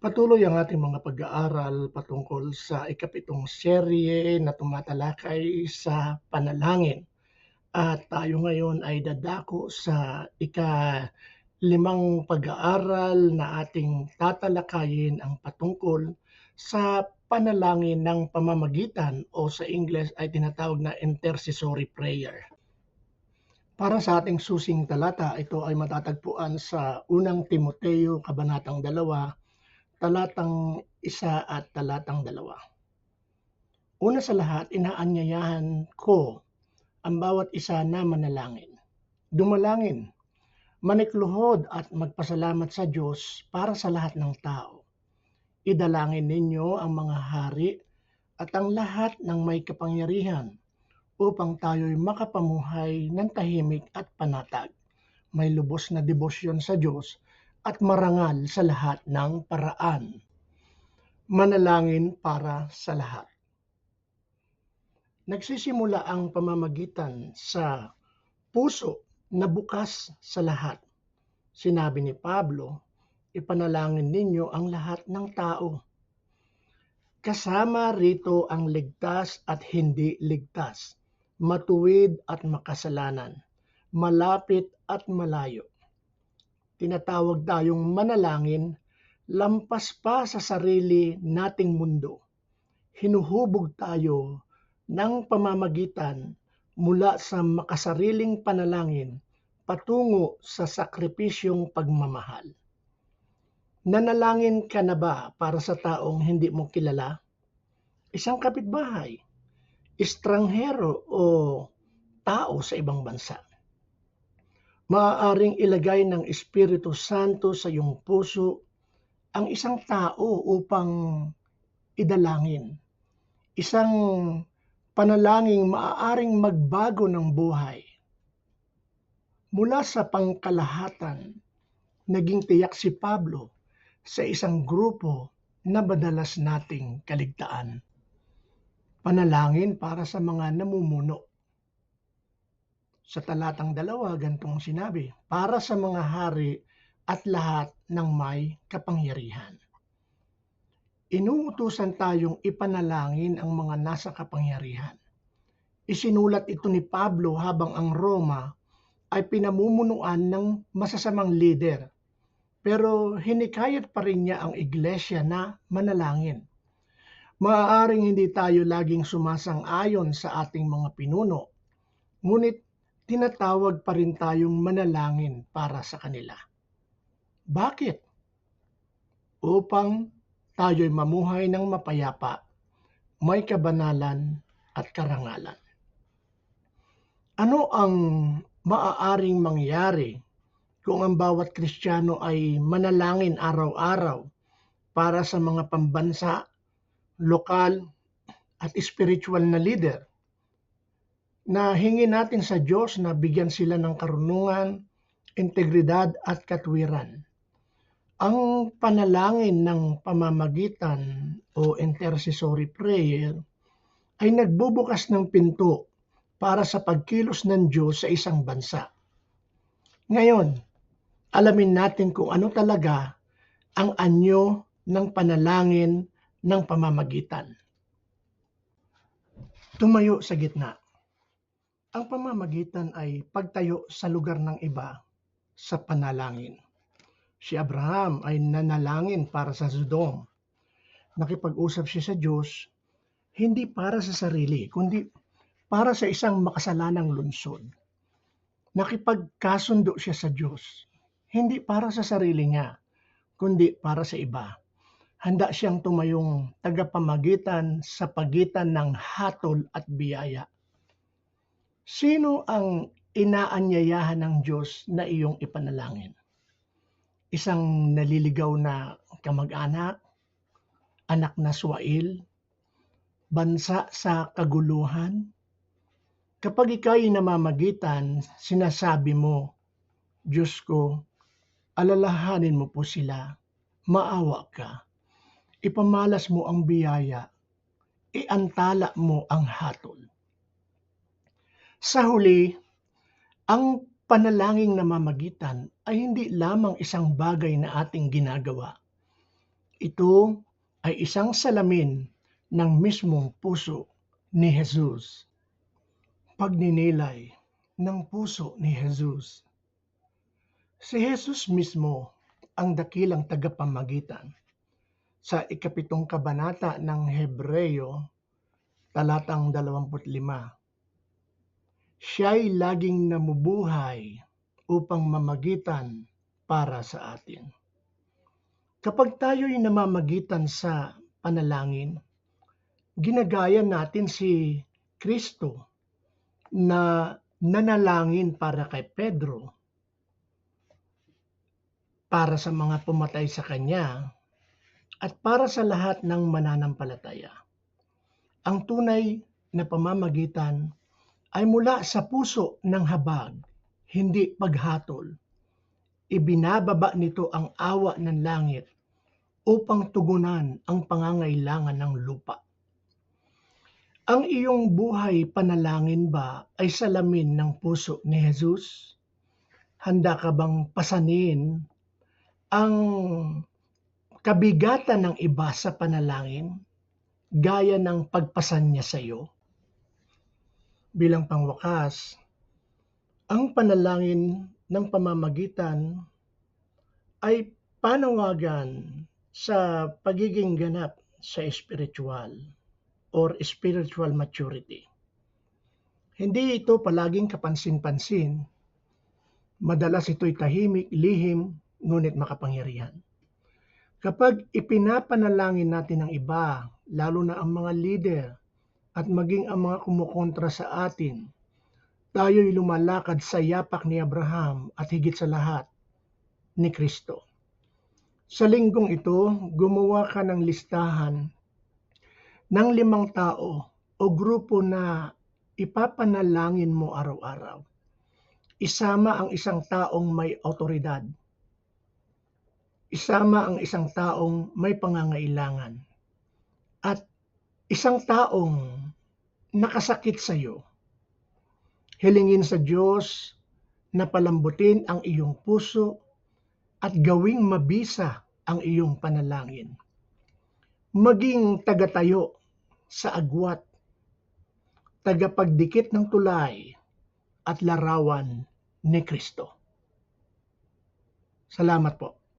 Patuloy ang ating mga pag-aaral patungkol sa ikapitong serye na tumatalakay sa panalangin. At tayo ngayon ay dadako sa ika-limang pag-aaral na ating tatalakayin ang patungkol sa panalangin ng pamamagitan o sa Ingles ay tinatawag na intercessory prayer. Para sa ating susing talata, ito ay matatagpuan sa unang Timoteo, Kabanatang 2, talatang 1 at talatang 2. Una sa lahat, inaanyayahan ko ang bawat isa na manalangin. Dumalangin, manikluhod at magpasalamat sa Diyos para sa lahat ng tao. Idalangin ninyo ang mga hari at ang lahat ng may kapangyarihan upang tayo'y makapamuhay ng tahimik at panatag, may lubos na debosyon sa Diyos at marangal sa lahat ng paraan. Manalangin para sa lahat. Nagsisimula ang pamamagitan sa puso na bukas sa lahat. Sinabi ni Pablo, ipanalangin ninyo ang lahat ng tao. Kasama rito ang ligtas at hindi ligtas, matuwid at makasalanan, malapit at malayo. Tinatawag tayong manalangin lampas pa sa sarili nating mundo. Hinuhubog tayo ng pamamagitan mula sa makasariling panalangin patungo sa sakripisyong pagmamahal. Nanalangin ka na ba para sa taong hindi mo kilala? Isang kapitbahay, estranghero o tao sa ibang bansa. Maaaring ilagay ng Espiritu Santo sa iyong puso ang isang tao upang idalangin. Isang panalangin maaaring magbago ng buhay. Mula sa pangkalahatan, naging tiyak si Pablo sa isang grupo na madalas nating kaligtaan. Panalangin para sa mga namumuno. Sa talatang dalawa, gantong sinabi, para sa mga hari at lahat ng may kapangyarihan. Inuutusan tayong ipanalangin ang mga nasa kapangyarihan. Isinulat ito ni Pablo habang ang Roma ay pinamumunuan ng masasamang leader pero hinikayat pa rin niya ang iglesia na manalangin. Maaaring hindi tayo laging sumasang-ayon sa ating mga pinuno, ngunit tinatawag pa rin tayong manalangin para sa kanila. Bakit? Upang tayo'y mamuhay ng mapayapa, may kabanalan at karangalan. Ano ang maaaring mangyari kung ang bawat Kristiyano ay manalangin araw-araw para sa mga pambansa, lokal at spiritual na leader? Na hingi natin sa Diyos na bigyan sila ng karunungan, integridad at katwiran ang panalangin ng pamamagitan o intercessory prayer ay nagbubukas ng pinto para sa pagkilos ng Diyos sa isang bansa. Ngayon, alamin natin kung ano talaga ang anyo ng panalangin ng pamamagitan. Tumayo sa gitna. Ang pamamagitan ay pagtayo sa lugar ng iba sa panalangin si Abraham ay nanalangin para sa Sodom. Nakipag-usap siya sa Diyos, hindi para sa sarili, kundi para sa isang makasalanang lungsod. Nakipagkasundo siya sa Diyos, hindi para sa sarili niya, kundi para sa iba. Handa siyang tumayong tagapamagitan sa pagitan ng hatol at biyaya. Sino ang inaanyayahan ng Diyos na iyong ipanalangin? isang naliligaw na kamag-anak, anak na swail, bansa sa kaguluhan. Kapag ikaw ay namamagitan, sinasabi mo, Diyos ko, alalahanin mo po sila, maawa ka, ipamalas mo ang biyaya, iantala mo ang hatol. Sa huli, ang panalangin na mamagitan ay hindi lamang isang bagay na ating ginagawa. Ito ay isang salamin ng mismong puso ni Jesus. Pagninilay ng puso ni Jesus. Si Jesus mismo ang dakilang tagapamagitan. Sa ikapitong kabanata ng Hebreyo, talatang 25. Siya'y laging namubuhay upang mamagitan para sa atin. Kapag tayo'y namamagitan sa panalangin, ginagaya natin si Kristo na nanalangin para kay Pedro, para sa mga pumatay sa kanya, at para sa lahat ng mananampalataya. Ang tunay na pamamagitan ay mula sa puso ng habag, hindi paghatol. Ibinababa nito ang awa ng langit upang tugunan ang pangangailangan ng lupa. Ang iyong buhay panalangin ba ay salamin ng puso ni Jesus? Handa ka bang pasanin ang kabigatan ng iba sa panalangin gaya ng pagpasan niya sa iyo? Bilang pangwakas, ang panalangin ng pamamagitan ay panawagan sa pagiging ganap sa spiritual or spiritual maturity. Hindi ito palaging kapansin-pansin. Madalas ito'y tahimik, lihim, ngunit makapangyarihan. Kapag ipinapanalangin natin ang iba, lalo na ang mga leader at maging ang mga kumukontra sa atin, tayo'y lumalakad sa yapak ni Abraham at higit sa lahat ni Kristo. Sa linggong ito, gumawa ka ng listahan ng limang tao o grupo na ipapanalangin mo araw-araw. Isama ang isang taong may autoridad. Isama ang isang taong may pangangailangan. At isang taong nakasakit sa iyo. Hilingin sa Diyos na palambutin ang iyong puso at gawing mabisa ang iyong panalangin. Maging tagatayo sa agwat, tagapagdikit ng tulay at larawan ni Kristo. Salamat po.